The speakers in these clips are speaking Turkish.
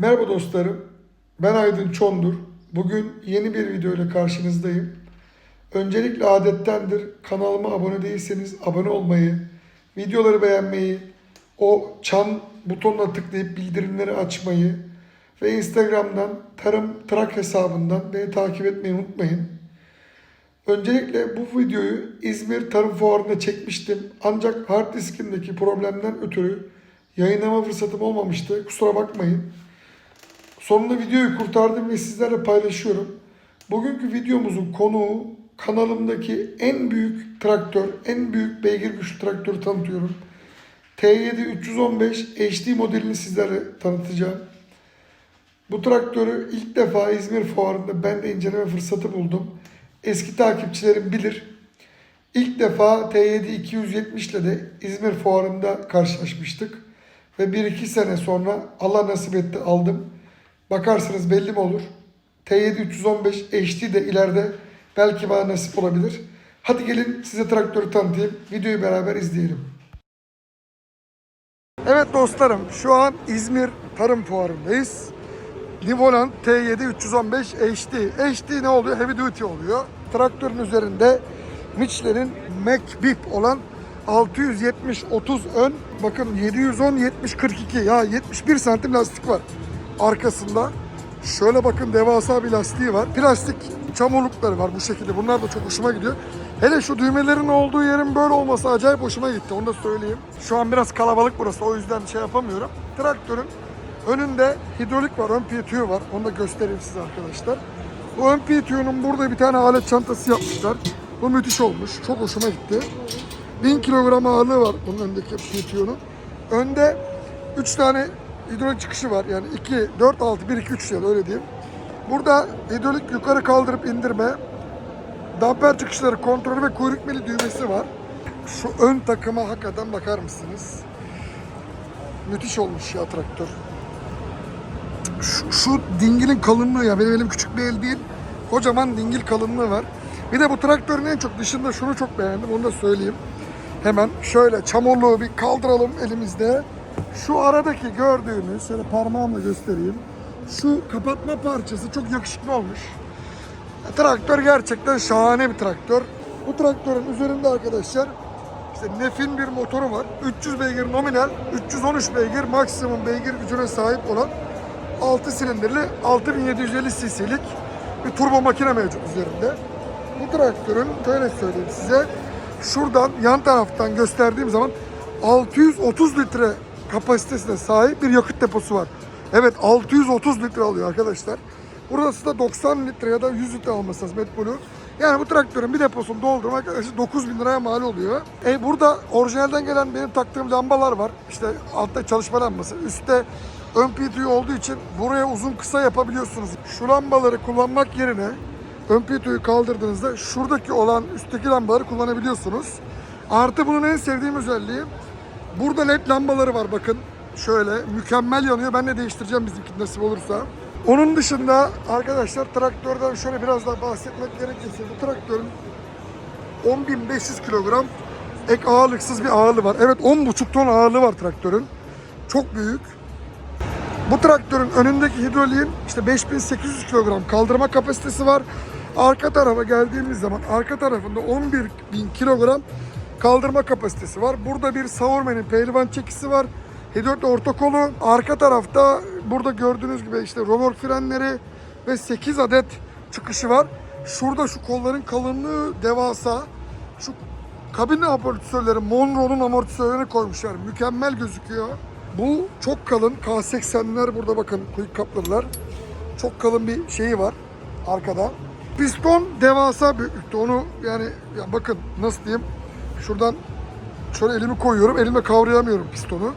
Merhaba dostlarım. Ben Aydın Çondur. Bugün yeni bir video ile karşınızdayım. Öncelikle adettendir kanalıma abone değilseniz abone olmayı, videoları beğenmeyi, o çan butonuna tıklayıp bildirimleri açmayı ve Instagram'dan Tarım Trak hesabından beni takip etmeyi unutmayın. Öncelikle bu videoyu İzmir Tarım Fuarı'nda çekmiştim. Ancak hard diskindeki problemden ötürü yayınlama fırsatım olmamıştı. Kusura bakmayın. Sonunda videoyu kurtardım ve sizlerle paylaşıyorum. Bugünkü videomuzun konuğu kanalımdaki en büyük traktör, en büyük beygir güçlü traktörü tanıtıyorum. T7 315 HD modelini sizlere tanıtacağım. Bu traktörü ilk defa İzmir fuarında ben de inceleme fırsatı buldum. Eski takipçilerim bilir. İlk defa T7 270 ile de İzmir fuarında karşılaşmıştık. Ve 1-2 sene sonra Allah nasip etti aldım. Bakarsınız belli mi olur? T7 315 HD de ileride belki bana nasip olabilir. Hadi gelin size traktörü tanıtayım. Videoyu beraber izleyelim. Evet dostlarım şu an İzmir Tarım Fuarı'ndayız. Nivolan T7 315 HD. HD ne oluyor? Heavy duty oluyor. Traktörün üzerinde Michelin'in Macbip olan 670 30 ön. Bakın 710 70 42 ya 71 santim lastik var arkasında. Şöyle bakın devasa bir lastiği var. Plastik çamurlukları var bu şekilde. Bunlar da çok hoşuma gidiyor. Hele şu düğmelerin olduğu yerin böyle olması acayip hoşuma gitti. Onu da söyleyeyim. Şu an biraz kalabalık burası. O yüzden şey yapamıyorum. Traktörün önünde hidrolik var. Ön PTU var. Onu da göstereyim size arkadaşlar. Bu ön PTU'nun burada bir tane alet çantası yapmışlar. Bu müthiş olmuş. Çok hoşuma gitti. 1000 kilogram ağırlığı var bunun öndeki PTU'nun. Önde 3 tane hidrolik çıkışı var. Yani 2, 4, 6, 1, 2, 3 yani öyle diyeyim. Burada hidrolik yukarı kaldırıp indirme, damper çıkışları kontrolü ve kuyruk mili düğmesi var. Şu ön takıma hakikaten bakar mısınız? Müthiş olmuş ya traktör. Şu, şu dingilin kalınlığı ya benim elim küçük bir el değil. Kocaman dingil kalınlığı var. Bir de bu traktörün en çok dışında şunu çok beğendim onu da söyleyeyim. Hemen şöyle çamurluğu bir kaldıralım elimizde. Şu aradaki gördüğünüz, şöyle parmağımla göstereyim. Şu kapatma parçası çok yakışıklı olmuş. Traktör gerçekten şahane bir traktör. Bu traktörün üzerinde arkadaşlar işte Nef'in bir motoru var. 300 beygir nominal, 313 beygir maksimum beygir gücüne sahip olan 6 silindirli 6750 cc'lik bir turbo makine mevcut üzerinde. Bu traktörün şöyle söyleyeyim size. Şuradan yan taraftan gösterdiğim zaman 630 litre kapasitesine sahip bir yakıt deposu var. Evet 630 litre alıyor arkadaşlar. Burası da 90 litre ya da 100 litre alması lazım Medpol'u. Yani bu traktörün bir deposunu doldurmak yaklaşık 9 bin liraya mal oluyor. E burada orijinalden gelen benim taktığım lambalar var. İşte altta çalışma lambası. Üstte ön PTU olduğu için buraya uzun kısa yapabiliyorsunuz. Şu lambaları kullanmak yerine ön PTU'yu kaldırdığınızda şuradaki olan üstteki lambaları kullanabiliyorsunuz. Artı bunun en sevdiğim özelliği burada led lambaları var bakın. Şöyle mükemmel yanıyor. Ben de değiştireceğim bizimki nasip olursa. Onun dışında arkadaşlar traktörden şöyle biraz daha bahsetmek gerekirse bu traktörün 10.500 kilogram ek ağırlıksız bir ağırlığı var. Evet 10.5 ton ağırlığı var traktörün. Çok büyük. Bu traktörün önündeki hidroliğin işte 5800 kilogram kaldırma kapasitesi var. Arka tarafa geldiğimiz zaman arka tarafında 11.000 kilogram kaldırma kapasitesi var. Burada bir Saurmen'in pehlivan çekisi var. Hidrolik orta kolu. Arka tarafta burada gördüğünüz gibi işte römork frenleri ve 8 adet çıkışı var. Şurada şu kolların kalınlığı devasa. Şu kabin amortisörleri Monroe'nun amortisörlerini koymuşlar. Mükemmel gözüküyor. Bu çok kalın K80'ler burada bakın quick kaplarlar. Çok kalın bir şeyi var arkada. Piston devasa büyüklükte. Onu yani ya bakın nasıl diyeyim. Şuradan şöyle elimi koyuyorum. Elimle kavrayamıyorum pistonu.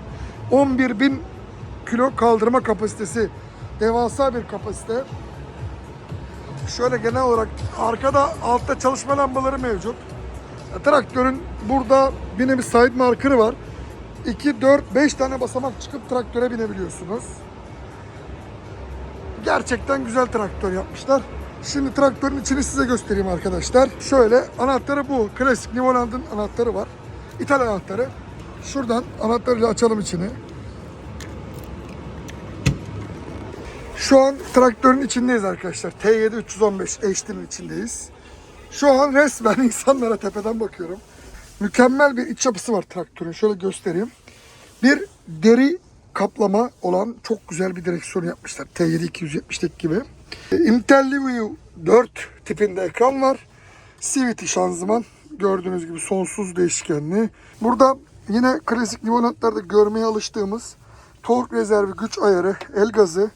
11.000 kilo kaldırma kapasitesi. Devasa bir kapasite. Şöyle genel olarak arkada altta çalışma lambaları mevcut. Traktörün burada bir side markerı var. 2, 4, 5 tane basamak çıkıp traktöre binebiliyorsunuz. Gerçekten güzel traktör yapmışlar. Şimdi traktörün içini size göstereyim arkadaşlar. Şöyle anahtarı bu. Klasik Nivoland'ın anahtarı var. İthal anahtarı. Şuradan anahtarıyla açalım içini. Şu an traktörün içindeyiz arkadaşlar. T7 315 HD'nin içindeyiz. Şu an resmen insanlara tepeden bakıyorum. Mükemmel bir iç yapısı var traktörün. Şöyle göstereyim. Bir deri kaplama olan çok güzel bir direksiyon yapmışlar. T7 270'deki gibi. IntelliView 4 tipinde ekran var. CVT şanzıman. Gördüğünüz gibi sonsuz değişkenli. Burada yine klasik Limonatlarda görmeye alıştığımız tork rezervi, güç ayarı, el gazı,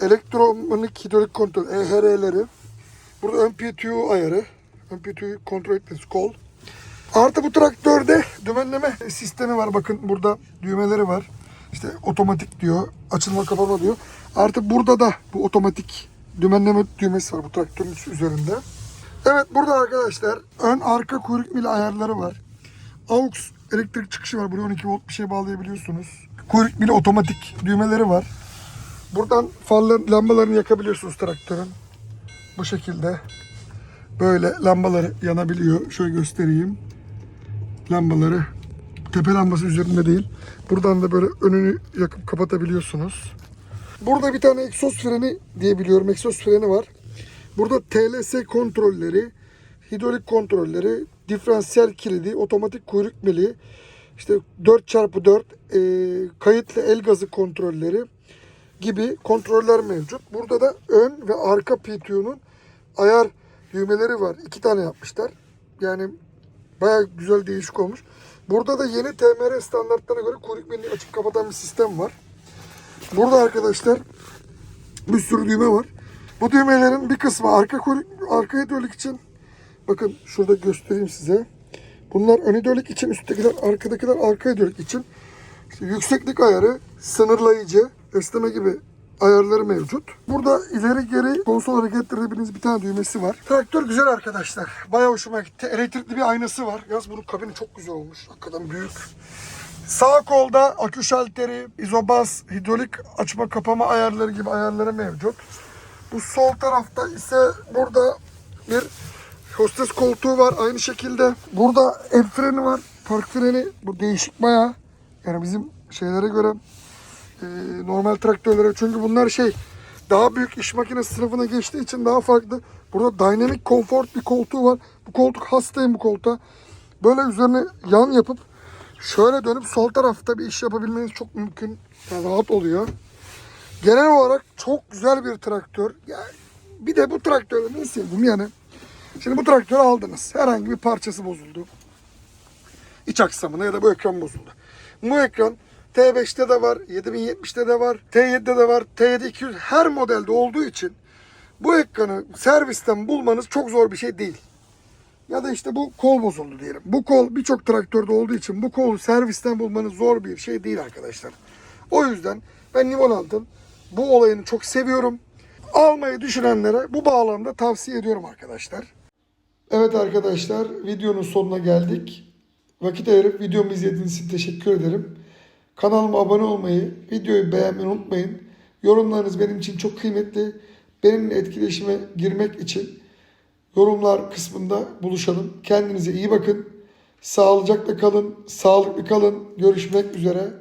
elektromanik hidrolik kontrol, EHR'leri. Burada ön ayarı, ön kontrol ettiğiniz kol. Artı bu traktörde dümenleme sistemi var. Bakın burada düğmeleri var. İşte otomatik diyor, açılma kapama diyor. Artı burada da bu otomatik dümenleme düğmesi var bu traktörün üzerinde. Evet burada arkadaşlar ön arka kuyruk mili ayarları var. AUX elektrik çıkışı var. Buraya 12 volt bir şey bağlayabiliyorsunuz. Kuyruk mili otomatik düğmeleri var. Buradan farlar, lambalarını yakabiliyorsunuz traktörün. Bu şekilde. Böyle lambaları yanabiliyor. Şöyle göstereyim. Lambaları tepe lambası üzerinde değil. Buradan da böyle önünü yakıp kapatabiliyorsunuz. Burada bir tane egzoz freni diyebiliyorum. Egzoz freni var. Burada TLS kontrolleri, hidrolik kontrolleri, diferansiyel kilidi, otomatik kuyruk mili, işte 4x4 e, kayıtlı el gazı kontrolleri gibi kontroller mevcut. Burada da ön ve arka PTU'nun ayar düğmeleri var. İki tane yapmışlar. Yani Baya güzel değişik olmuş. Burada da yeni TMR standartlarına göre kuyruk milini açıp kapatan bir sistem var. Burada arkadaşlar bir sürü düğme var. Bu düğmelerin bir kısmı arka arka hidrolik için. Bakın şurada göstereyim size. Bunlar ön hidrolik için, üsttekiler, arkadakiler arka hidrolik için. İşte yükseklik ayarı, sınırlayıcı, esneme gibi ayarları mevcut. Burada ileri geri konsol hareket ettirebildiğiniz bir tane düğmesi var. Traktör güzel arkadaşlar. Bayağı hoşuma gitti. Elektrikli bir aynası var. Yaz bunun kabini çok güzel olmuş. Hakikaten büyük. Sağ kolda akü şalteri, izobas, hidrolik açma kapama ayarları gibi ayarları mevcut. Bu sol tarafta ise burada bir hostes koltuğu var aynı şekilde. Burada el freni var. Park freni. Bu değişik bayağı. Yani bizim şeylere göre e, normal traktörlere çünkü bunlar şey daha büyük iş makinesi sınıfına geçtiği için daha farklı. Burada dynamic comfort bir koltuğu var. Bu koltuk hastayım bu koltuğa. Böyle üzerine yan yapıp şöyle dönüp sol tarafta bir iş yapabilmeniz çok mümkün. Yani rahat oluyor. Genel olarak çok güzel bir traktör. Yani bir de bu traktörü ne sevdim yani. Şimdi bu traktörü aldınız. Herhangi bir parçası bozuldu. İç aksamına ya da bu ekran bozuldu. Bu ekran T5'te de var, 7070'te de var, T7'de de var, T7 200 her modelde olduğu için bu ekranı servisten bulmanız çok zor bir şey değil. Ya da işte bu kol bozuldu diyelim. Bu kol birçok traktörde olduğu için bu kolu servisten bulmanız zor bir şey değil arkadaşlar. O yüzden ben limon aldım. Bu olayını çok seviyorum. Almayı düşünenlere bu bağlamda tavsiye ediyorum arkadaşlar. Evet arkadaşlar videonun sonuna geldik. Vakit ayırıp videomu izlediğiniz için teşekkür ederim. Kanalıma abone olmayı, videoyu beğenmeyi unutmayın. Yorumlarınız benim için çok kıymetli. Benimle etkileşime girmek için yorumlar kısmında buluşalım. Kendinize iyi bakın. Sağlıcakla kalın, sağlıklı kalın. Görüşmek üzere.